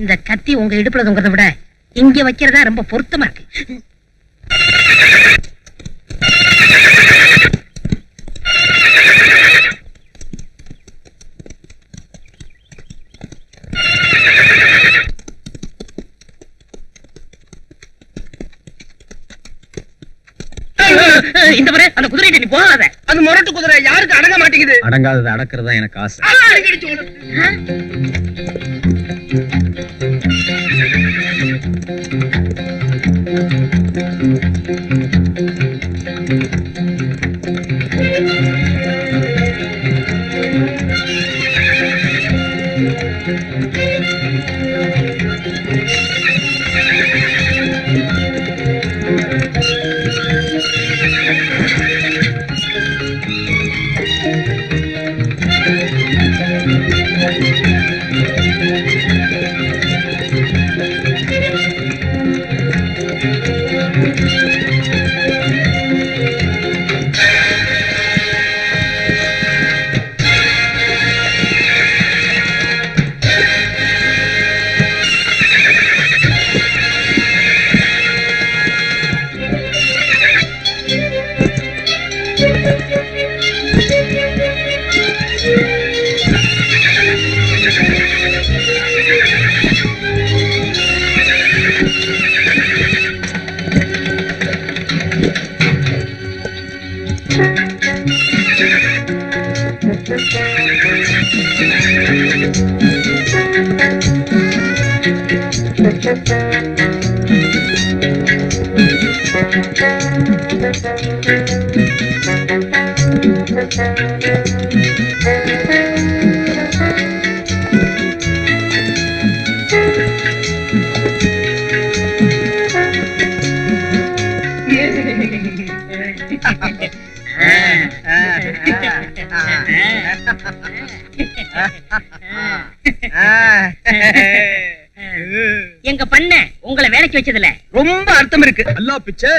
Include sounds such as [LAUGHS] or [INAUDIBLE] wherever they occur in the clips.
இந்த கத்தி உங்க இடுப்புல தொங்குறத விட இங்க வைக்கிறதா ரொம்ப பொருத்தமா இருக்கு. இந்த முறை அந்த குதிரையை நீ போகாத. அது முரட்டு குதிரை யாருக்கு அடங்க மாட்டேங்குது? அடங்காதது அடக்குறது தான் எனக்கு ஆசை. ஆ, அடங்கிடுச்சு உனக்கு. [LAUGHS] எங்க பண்ண உங்களை வேலைக்கு வச்சதுல. ரொம்ப அர்த்தம் இருக்கு. அல்லா பிச்சை.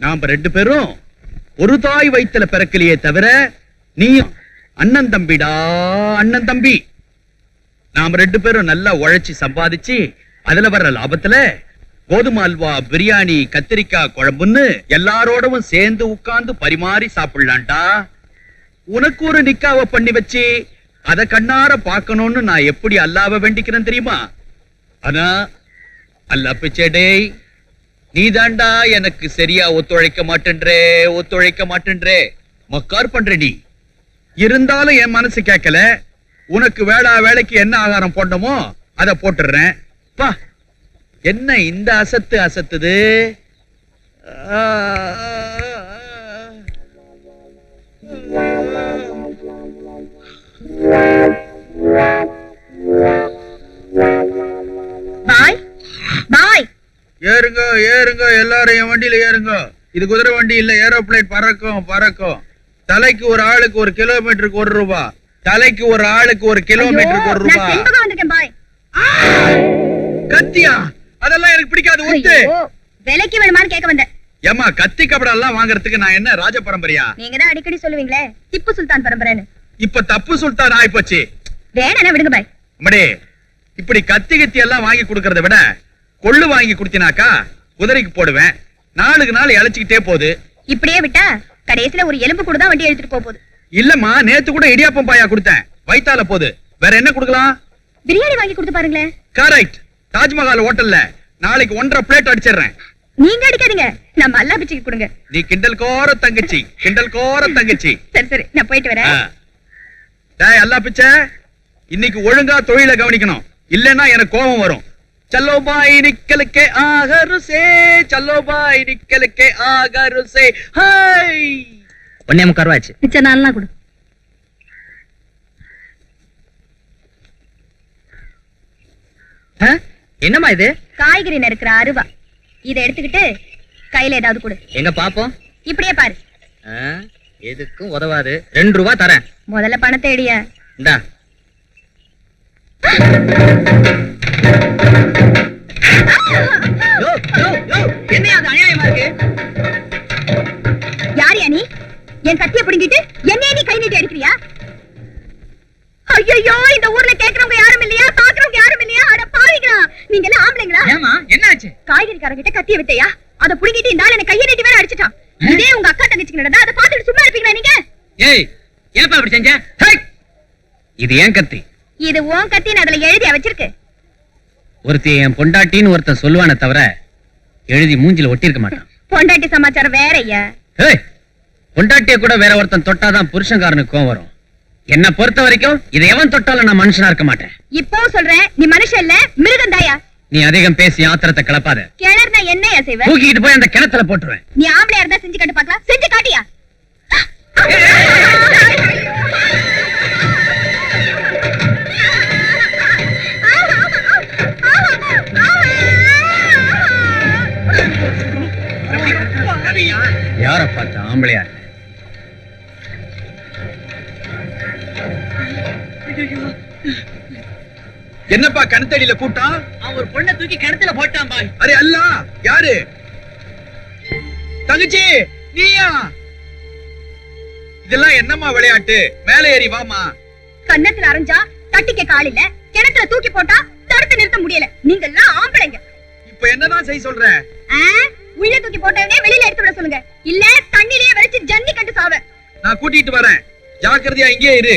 நாம ரெண்டு பேரும் ஒரு தாய் வயிற்றுல பிறக்கலையே தவிர நீயும் அண்ணன் தம்பிடா அண்ணன் தம்பி. நாம ரெண்டு பேரும் நல்லா உழைச்சு சம்பாதிச்சு அதுல வர்ற லாபத்துல கோதுமை அல்வா பிரியாணி கத்திரிக்காய் குழம்புன்னு எல்லாரோடவும் சேர்ந்து உட்கார்ந்து பரிமாறி சாப்பிடலாம்டா. உனக்கு ஒரு நிக்காவ பண்ணி வச்சு அத கண்ணார பார்க்கணும்னு நான் எப்படி அல்லாவ வேண்டிக்கிறேன் தெரியுமா? ஆனா அல்லா பிச்சடே டேய் நீதாண்டா எனக்கு சரியா ஒத்துழைக்க மாட்டேன்றே ஒத்துழைக்க மாட்டேன்றே. மக்கார் பண்ற நீ. இருந்தாலும் என் மனசு கேட்கல. உனக்கு வேளா வேலைக்கு என்ன ஆகாரம் போடணுமோ அத போட்டுடுறேன் பா. என்ன இந்த அசத்து அசத்துது? ஆ, பாய் பாய். ஏறுங்க ஏறுங்க எல்லாரும் என் வண்டியில ஏறுங்க. இது குதிரை வண்டி இல்ல ஏரோப்ளேன் பறக்கும் பறக்கும். தலைக்கு ஒரு ஆளுக்கு ஒரு கிலோமீட்டருக்கு ஒரு ரூபா. தலைக்கு ஒரு ஆளுக்கு ஒரு கிலோமீட்டருக்கு ஒரு ரூபா. கத்தியா? அதெல்லாம் எனக்கு பிடிக்காது ஒத்து விலைக்கு வேணுமான்னு கேட்க வந்தேன். ஏமா கத்தி கபடா எல்லாம் வாங்குறதுக்கு நான் என்ன ராஜ பரம்பரையா? நீங்க தான் அடிக்கடி சொல்லுவீங்களே திப்பு சுல்தான் பரம்பரைன்னு. இப்ப தப்பு சுல்தான் ஆயிப்போச்சு. வேணா விடுங்க பாய் அம்மடே இப்படி கத்தி கத்தி எல்லாம் வாங்கி கொடுக்கறத விட கொள்ளு வாங்கி கொடுத்தினாக்கா குதிரைக்கு போடுவேன். நாளுக்கு நாள் இழைச்சிக்கிட்டே போகுது. இப்படியே விட்டா கடைசியில ஒரு எலும்பு கூட தான் வண்டி எடுத்துட்டு போக போகுது. இல்லம்மா நேத்து கூட இடியாப்பம் பாயா கொடுத்தேன். வயித்தால போகுது. வேற என்ன கொடுக்கலாம்? பிரியாணி வாங்கி கொடுத்து பாருங்களேன். கரெக்ட் தாஜ்மஹால் ஹோட்டல்ல நாளைக்கு ஒன்றரை பிளேட் அடிச்சிடுறேன். நீங்க அடிக்காதீங்க. நம்ம அல்லா பிச்சுக்கு கொடுங்க. நீ கிண்டல் கோர தங்கச்சி கிண்டல் கோர தங்கச்சி. சரி சரி. நான் போயிட்டு. வரேன். டேய் அல்லா பிச்சை. இன்னைக்கு ஒழுங்கா தொழில கவனிக்கணும். இல்லைன்னா எனக்கு கோபம் வரும். சல்லோ பாய் நிக்கலுக்கே ஆக ருசே சல்லோ பாய் நிக்கலுக்கே ஆக ருசே ஹாய்! ஒன்னே முக்கார் மிச்ச நாலாம் கொடு. என்னம்மா இது? காய்கறி நறுக்கிற அருவா. இதை எடுத்துக்கிட்டு கையில ஏதாவது கொடு. எங்க பாப்போம்? இப்படியே பாரு. எதுக்கும் உதவாது. ரெண்டு ரூபா தரேன். முதல்ல பணத்தை எடிய இந்தா. என்ன நீ? என் கத்திய பிடிங்கிட்டு என்னைய நீ கை நீட்டி அடிக்கிறியா? ஐயோ இந்த ஊர்ல கேக்குறவங்க யாரும் இல்லையா? பாக்குறவங்க யாரும் இல்லையா? அட பாவிங்களா நீங்க எல்லாம் ஆம்பளைங்களா? ஏமா என்னாச்சு? காய்கறிக்காரங்க கிட்ட கத்திய விட்டையா? அத புடிங்கிட்டு இந்த ஆள் நீட்டி வேற அடிச்சிட்டான். இதே உங்க அக்கா தங்கச்சிக்கு அதை பாத்துட்டு சும்மா இருப்பீங்களா நீங்க? ஏப்பா அப்படி செஞ்ச! இது ஏன் கத்தி? இது உன் கத்தின்னு அதுல எழுதியா வச்சிருக்கு ஒருத்தி என் பொண்டாட்டின்னு ஒருத்தன் சொல்லுவானே தவிர எழுதி மூஞ்சில ஒட்டியிருக்க மாட்டான். பொண்டாட்டி சமாச்சாரம் வேற ஐயா. பொண்டாட்டிய கூட வேற ஒருத்தன் தொட்டாதான் புருஷன்காரனுக்கு கோவம் வரும். என்ன பொறுத்த வரைக்கும் இதை எவன் தொட்டாலும் நான் மனுஷனா இருக்க மாட்டேன். இப்போ சொல்றேன் நீ மனுஷன் இல்ல மிருகம் தாயா. நீ அதிகம் பேசி ஆத்திரத்தை கிளப்பாத. கிளர்னா என்னையா செய்வ? தூக்கிட்டு போய் அந்த கிணத்துல போட்டுருவேன். நீ ஆம்பளையா இருந்தா செஞ்சு காட்டு பார்க்கலாம். செஞ்சு காட்டியா? யார பார்த்த? என்னப்பா கணத்தடியில கூட்டம் அவன் ஒரு பொண்ணை தூக்கி கிணத்துல போட்டான் பாய். அரே அல்லா யாரு? தங்கச்சி நீயா? இதெல்லாம் என்னம்மா விளையாட்டு? மேலே ஏறி வாமா கன்னத்துல அரைஞ்சா தட்டிக்க கால் இல்ல. கிணத்துல தூக்கி போட்டா தடுத்து நிறுத்த முடியல. நீங்க எல்லாம் ஆம்பளைங்க. இப்ப என்னதான் செய்ய சொல்ற? உள்ள தூக்கி போட்டவனே வெளியில எடுத்து விட சொல்லுங்க. இல்ல தண்ணிலேயே வலிச்சு ஜன்னி கட்டு சாவ. நான் கூட்டிட்டு வரேன். ஜாக்கிரதையா இங்கே இரு.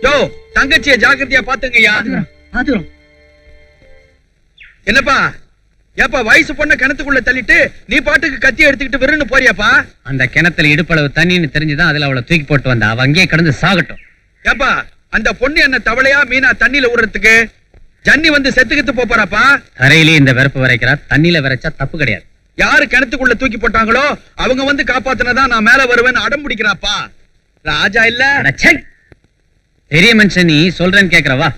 யோ தங்கச்சிய ஜாக்கிரதையா பாத்துங்கய்யா என்னப்பா? ஏப்பா வயசு பொண்ண கிணத்துக்குள்ள தள்ளிட்டு நீ பாட்டுக்கு கத்தி எடுத்துக்கிட்டு விருன்னு போறியாப்பா? அந்த கிணத்துல இடுப்பளவு தண்ணின்னு தெரிஞ்சுதான் அதுல அவளை தூக்கி போட்டு வந்தா. அவ அங்கேயே கடந்து சாகட்டும். ஏப்பா அந்த பொண்ணு என்ன தவளையா மீனா தண்ணியில விடுறதுக்கு ஜன்னி வந்து செத்துக்கிட்டு போறாப்பா? கரையிலே இந்த வெறுப்பு வரைக்கிறா. தண்ணியில விரைச்சா தப்பு கிடையாது. யாரு கிணத்துக்குள்ள தூக்கி போட்டாங்களோ அவங்க வந்து காப்பாத்தினதான் நான் மேல வருவேன்னு அடம் பிடிக்கிறாப்பா? ராஜா இல்ல. அட ச்சை! பெரிய மனுஷன் நீ சொல்றேன்னு கேக்குறவா?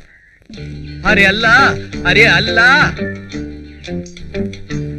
அரே அல்லா அரே அல்லா. Thank you.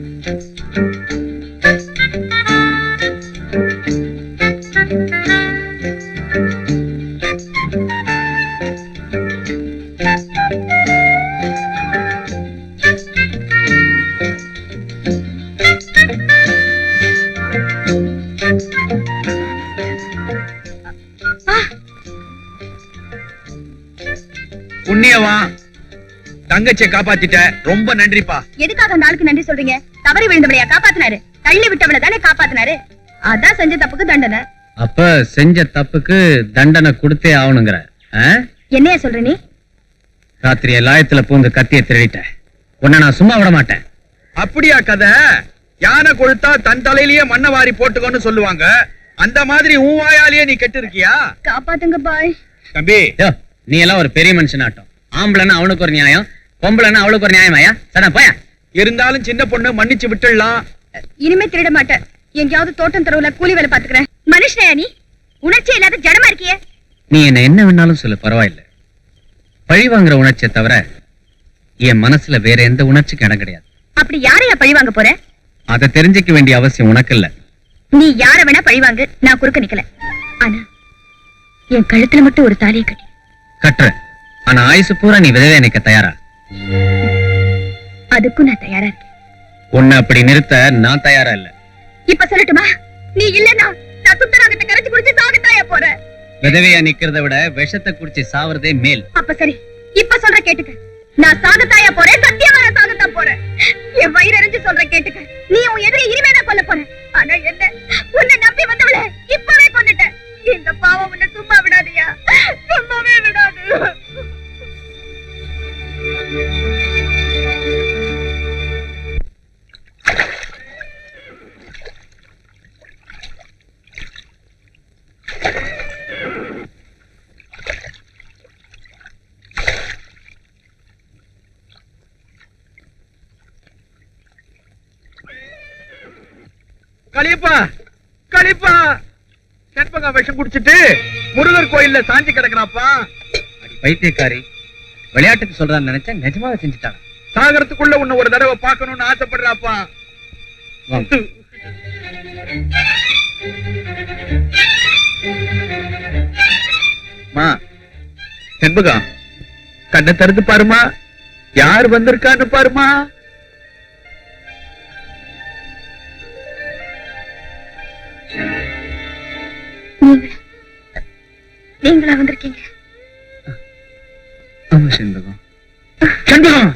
தங்கச்சியை காப்பாத்திட்ட. ரொம்ப நன்றிப்பா. எதுக்காக அந்த ஆளுக்கு நன்றி சொல்றீங்க? தவறி விழுந்தவளையா? காப்பாத்தினாரு. தள்ளி விட்டவளை தானே காப்பாத்தினாரு? அதான் செஞ்ச தப்புக்கு தண்டனை. அப்ப செஞ்ச தப்புக்கு தண்டனை கொடுத்தே ஆகணுங்கிற? என்னைய சொல்ற நீ? ராத்திரி லாயத்துல பூந்து கத்திய திருடிட்ட. உன்னை நான் சும்மா விட மாட்டேன். அப்படியா கதை? யானை கொழுத்தா தன் தலையிலேயே மண்ணை வாரி போட்டுக்கோன்னு சொல்லுவாங்க. அந்த மாதிரி உன் வாயாலேயே நீ கெட்டு இருக்கியா காப்பாத்துங்க பாய். தம்பி. நீ எல்லாம் ஒரு பெரிய மனுஷனாட்டம். ஆம்பளைன்னா அவனுக்கு ஒரு நியாயம் பொம்பளைன்னா அவளுக்கு ஒரு நியாயமாயா? சடா போயா? இருந்தாலும் சின்ன பொண்ணு மன்னிச்சு விட்டுடலாம். இனிமே திருட மாட்டேன் எங்கேயாவது தோட்டம் தெருவுல கூலி வேலை பாத்துக்கிறேன் மனுஷனையா நீ? உணர்ச்சி இல்லாத ஜடமா இருக்கியே. நீ என்ன என்ன வேணாலும் சொல்லு பரவாயில்ல. பழி வாங்குற உணர்ச்சியை தவிர என் மனசுல வேற எந்த உணர்ச்சிக்கும் இடம் கிடையாது. அப்படி யாரையா பழி வாங்க போற? அதை தெரிஞ்சுக்க வேண்டிய அவசியம் உனக்கு இல்ல. நீ யார வேணா பழி வாங்கு நான் குறுக்க நிக்கல. ஆனா என் கழுத்துல மட்டும் ஒரு தாலியை கட்டி. கட்டுற. ஆனா ஆயுசு பூரா நீ விதவை நிக்க தயாரா? அதுக்கும் நான் தயாரா இருக்கேன். உன்னை அப்படி நிறுத்த நான் தயாரா இல்ல. இப்ப சொல்லட்டுமா? நீ இல்லன்னா நான் சுத்தராகத்தை கரைச்சு குடிச்சு சாகத்தாயா போறேன் விதவையா நிக்கிறத விட விஷத்தை குடிச்சு சாவறதே மேல். அப்ப சரி இப்ப சொல்ற கேட்டுக்க. நான் சாகத்தாயா போறேன் சத்தியமா நான் சாகத்தான் போறேன். என் வயிறு எரிஞ்சு சொல்ற கேட்டுக்க. நீ உன் எதிரி இனிமே தான் கொல்ல போற. ஆனா என்ன? உன்னை நம்பி வந்தவள இப்பவே கொண்டுட்ட இந்த பாவம் உன்னை சும்மா விடாதியா? சும்மாவே களிப்பா களிப்பா செண்பகா விஷம் குடிச்சிட்டு முருகர் கோயில்ல சாஞ்சி கிடக்குறாப்பா. அடி பைத்தியக்காரி விளையாட்டுக்கு சொல்றான்னு நினைச்சா நிஜமாவே செஞ்சுட்டாங்க. சாகரத்துக்குள்ள உன்னை ஒரு தடவை பார்க்கணும்னு ஆசைப்படுறாப்பா. மா செண்பகா கண்ணை திறந்து பாருமா. யார் வந்திருக்கான்னு பாருமா. நீங்களா வந்திருக்கீங்க? ஆமா செண்பகம். செண்பகம்!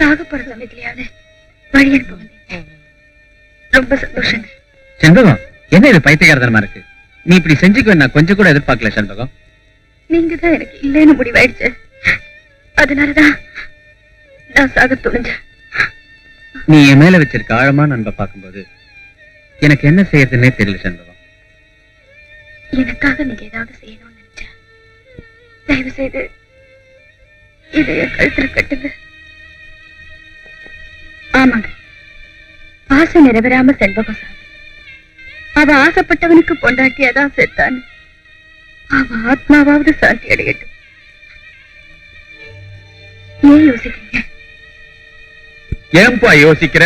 சாக போற சமயத்திலேயாவது வழி அனுப்ப வந்தீங்க. ரொம்ப சந்தோஷங்க. செண்பகம் என்ன இது பைத்தியகாரதனமா இருக்கு? நீ இப்படி செஞ்சுக்க நான் கொஞ்சம் கூட எதிர்பார்க்கல செண்பகம். நீங்க தான் எனக்கு இல்லைன்னு முடிவாயிடுச்சு. அதனாலதான் நான் சாக துணிஞ்சேன். நீ என் மேல வச்சிருக்க ஆழமான அன்பை பார்க்கும்போது எனக்கு என்ன செய்யறதுன்னே தெரியல செண்பகம். எனக்காக நீங்க ஏதாவது செய்யணும்னு நினைச்சேன் தயவு செய்து இதை கழுத்துல கட்டுங்க. ஆமாங்க. ஆசை நிறைவேறாம செண்பகம் சாது அவ ஆசைப்பட்டவனுக்கு பொண்டாட்டியாதான் செத்தான் அவ ஆத்மாவாவது சாந்தி அடையட்டும். ஏன் யோசிக்கிறீங்க? ஏன்பா யோசிக்கிற?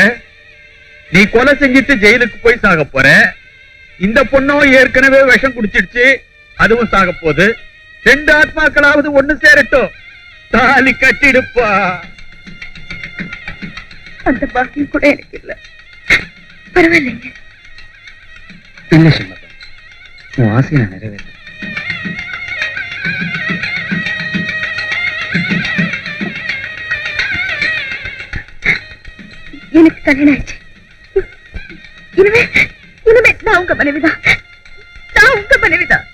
நீ கொலை செஞ்சிட்டு ஜெயிலுக்கு போய் சாக போற? இந்த பொண்ணும் ஏற்கனவே விஷம் குடிச்சிடுச்சு. அதுவும் சாக போகுது ரெண்டு ஆத்மாக்களாவது ஒண்ணு சேரட்டும். தாலி கட்டிடுப்பா. அந்த பாக்கியம் கூட எனக்கு இல்ல. பரவாயில்லைங்க. இல்ல செண்பகம் உன் ஆசையை நான் நிறைவேற்ற எனக்கு கல்யாணம் ஆயிடுச்சு. இனிமே உங்க மனைவிதான் நான் உங்க மனைவிதான்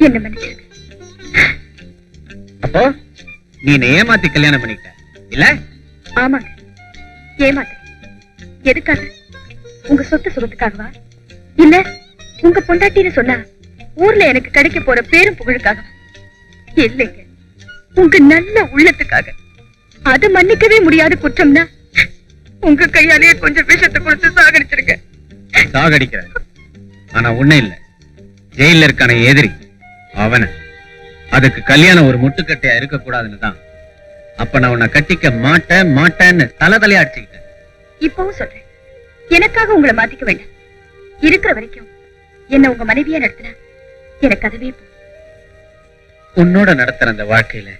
என்ன நீ என்னை ஏமாத்தி கல்யாணம் பண்ணிக்கிட்ட. இல்ல? ஆமாங்க ஏமாத்தேன் எதுக்காக? உங்க சொத்து சுகத்துக்காகவா? இல்ல உங்க பொண்டாட்டின்னு சொன்னா ஊர்ல எனக்கு கிடைக்க போற பேரும் புகழுக்காக? இல்லைங்க. உங்க நல்ல உள்ளத்துக்காக. அது மன்னிக்கவே முடியாத குற்றம்னா உங்க கையாலேயே கொஞ்சம் விஷத்தை கொடுத்து சாகடிச்சிருங்க. சாகடிக்கிற ஆனா உன்ன இல்ல. ஜெயில இருக்கான எதிரி அவன. அதுக்கு கல்யாணம் ஒரு முட்டுக்கட்டையா இருக்க கூடாதுன்னு தான். அப்ப நான் உன்னை கட்டிக்க மாட்டேன் மாட்டேன்னு தலை தலையா அடிச்சுக்கிட்டேன். இப்பவும் சொல்றேன். எனக்காக உங்களை மாத்திக்க வேண்டாம். இருக்கிற வரைக்கும் என்ன உங்க மனைவியா நடத்தினா எனக்கு அதுவே. உன்னோட நடத்துற அந்த வாழ்க்கையில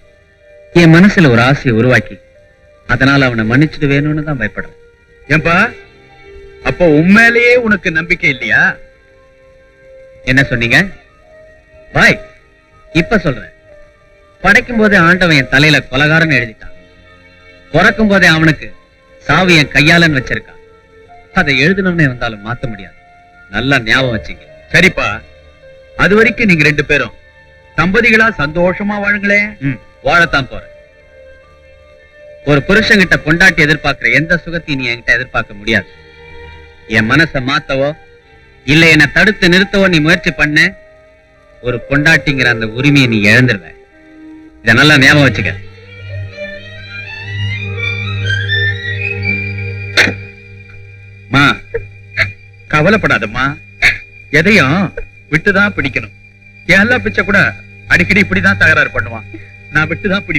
என் மனசுல ஒரு ஆசையை உருவாக்கி அதனால அவனை மன்னிச்சுட்டு வேணும்னு தான் பயப்படுறேன். ஏன்பா? அப்போ உண்மையிலேயே உனக்கு நம்பிக்கை இல்லையா? என்ன சொன்னீங்க? பாய். இப்ப சொல்றேன். படைக்கும் போதே ஆண்டவன் என் தலையில கொலகாரன் எழுதிட்டான். பிறக்கும் போதே அவனுக்கு சாவு என் கையாலன்னு வச்சிருக்கான். அதை எழுதணும்னு இருந்தாலும் மாத்த முடியாது. நல்லா ஞாபகம் வச்சுங்க. சரிப்பா. அது வரைக்கும் நீங்க ரெண்டு பேரும் தம்பதிகளா சந்தோஷமா வாழுங்களே. ம், வாழத்தான் போறேன். ஒரு புருஷன்கிட்ட பொண்டாட்டி எதிர்பார்க்கிற எந்த சுகத்தையும் நீ என்கிட்ட எதிர்பார்க்க முடியாது. என் மனசை மாத்தவோ இல்ல என்னை தடுத்து நிறுத்தவோ நீ முயற்சி பண்ண. ஒரு பொண்டாட்டிங்கிற அந்த உரிமையை நீ இழந்துருவ. இத நல்லா ஞாபகம் வச்சுக்க. மா கவலைப்படாதம்மா. எதையும் விட்டுதான் பிடிக்கணும். எல்லாம் பிச்சை கூட அடிக்கடி இப்படிதான் தகராறு பண்ணுவான். நான் விட்டுதான் பிடி